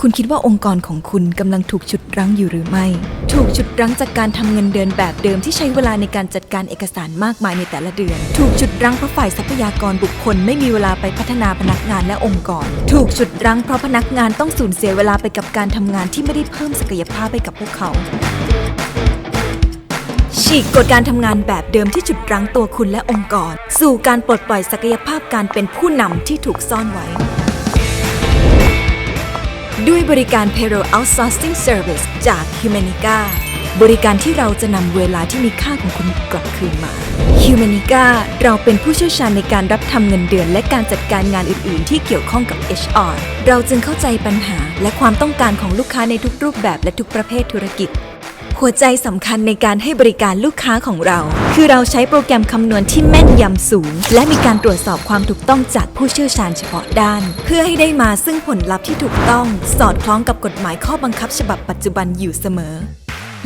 คุณคิดว่าองค์กรของคุณกำลังถูกฉุดรั้งอยู่หรือไม่ ถูกฉุดรั้งจากการทำเงินเดือนแบบเดิมที่ใช้เวลาในการจัดการเอกสารมากมายในแต่ละเดือน ถูกฉุดรั้งเพราะฝ่ายทรัพยากรบุคคลไม่มีเวลาไปพัฒนาพนักงานและองค์กร ถูกฉุดรั้งเพราะพนักงานต้องสูญเสียเวลาไปกับการทำงานที่ไม่ได้เพิ่มศักยภาพให้กับพวกเขาฉีกกฎการทำงานแบบเดิมที่จุดรั้งตัวคุณและองค์กร สู่การปลดปล่อยศักยภาพการเป็นผู้นำที่ถูกซ่อนไว้ ด้วยบริการ Payroll Outsourcing Service จาก Humanica บริการที่เราจะนำเวลาที่มีค่าของคุณกลับคืนมา Humanica เราเป็นผู้เชี่ยวชาญในการรับทำเงินเดือน และการจัดการงานอื่น ๆ ที่เกี่ยวข้องกับ HR เราจึงเข้าใจปัญหาและความต้องการของลูกค้าในทุกรูปแบบและทุกประเภทธุรกิจ หัวใจสำคัญในการให้บริการลูกค้าของเรา คือเราใช้โปรแกรมคำนวณที่แม่นยำสูง และมีการตรวจสอบความถูกต้องจากผู้เชี่ยวชาญเฉพาะด้าน เพื่อให้ได้มาซึ่งผลลัพธ์ที่ถูกต้อง สอดคล้องกับกฎหมายข้อบังคับฉบับปัจจุบันอยู่เสมอ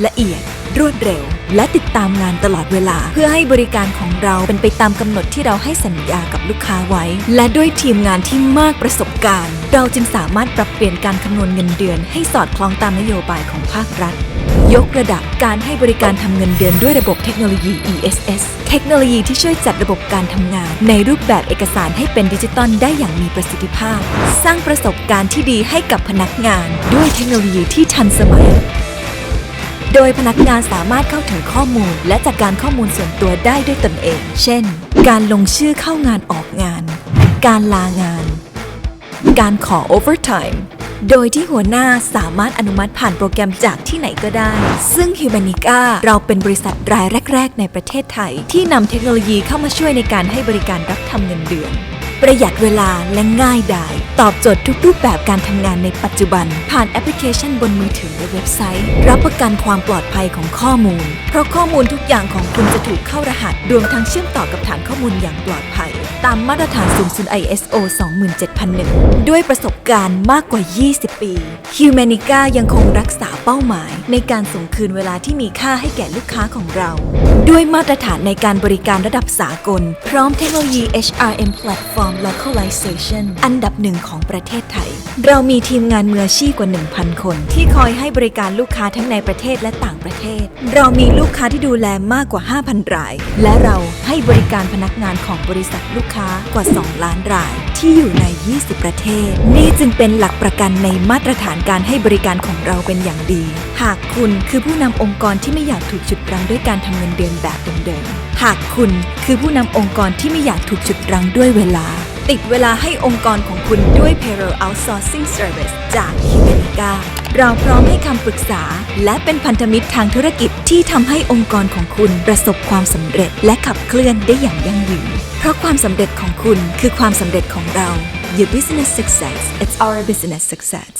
ละเอียด รวดเร็ว และติดตามงานตลอดเวลา เพื่อให้บริการของเราเป็นไปตามกำหนดที่เราให้สัญญากับลูกค้าไว้ และด้วยทีมงานที่มากประสบการณ์ เราจึงสามารถปรับเปลี่ยนการคำนวณเงินเดือน ให้สอดคล้องตามนโยบายของภาครัฐ ยกระดับการให้บริการทำเงินเดือนด้วยระบบเทคโนโลยี ESS เทคโนโลยีที่ช่วยจัดระบบการทำงาน ในรูปแบบเอกสารให้เป็นดิจิตอลได้อย่างมีประสิทธิภาพ สร้างประสบการณ์ที่ดีให้กับพนักงาน ด้วยเทคโนโลยีที่ทันสมัย โดยพนักงานสามารถเข้าถึงข้อมูล และจัดการข้อมูลส่วนตัวได้ด้วยตนเอง เช่น การลงชื่อเข้างานออกงาน การลางาน การขอ overtime โดยที่หัวหน้าสามารถอนุมัติผ่านโปรแกรมจากที่ไหนก็ได้ ซึ่ง Humanica เราเป็นบริษัทรายแรก ๆ ในประเทศไทย ที่นำเทคโนโลยีเข้ามาช่วยในการให้บริการรับทำเงินเดือน ประหยัดเวลาและง่ายดาย ตอบโจทย์ทุกรูปแบบการทำงานในปัจจุบัน ผ่านแอปพลิเคชันบนมือถือและเว็บไซต์ รับประกันความปลอดภัยของข้อมูล เพราะข้อมูลทุกอย่างของคุณจะถูกเข้ารหัส รวมทั้งเชื่อมต่อกับฐานข้อมูลอย่างปลอดภัย ตามมาตรฐานสูงสุด ISO 27001 ด้วยประสบการณ์มากกว่า 20 ปี Humanica ยังคงรักษาเป้าหมาย ในการส่งคืนเวลาที่มีค่าให้แก่ลูกค้าของเรา ด้วยมาตรฐานในการบริการระดับสากล พร้อมเทคโนโลยี HRM Platform Localization อันดับหนึ่งของประเทศไทย เรามีทีมงานมืออาชีพกว่า 1,000 คน ที่คอยให้บริการลูกค้าทั้งในประเทศและต่างประเทศ เรามีลูกค้าที่ดูแลมากกว่า 5,000 ราย และเราให้บริการพนักงานของบริษัทลูกค้ากว่า 2 ล้านราย ที่อยู่ใน 20 ประเทศ นี่จึงเป็นหลักประกันในมาตรฐานการให้บริการของเราเป็นอย่างดี หากคุณคือผู้นำองค์กรที่ไม่อยากถูกจุดรั้งด้วยการทำเงินเดือนแบบเดิมๆ หากคุณคือผู้นำองค์กรที่ไม่อยากถูกจุดรั้งด้วยเวลา ติดเวลาให้องค์กรของคุณด้วย Payroll Outsourcing Service จาก Humanica เราพร้อมให้คำปรึกษา และเป็นพันธมิตรทางธุรกิจที่ทำให้องค์กรของคุณประสบความสำเร็จ และขับเคลื่อนได้อย่างยั่งยืน เพราะความสำเร็จของคุณคือความสำเร็จของเรา Your business success it's our business success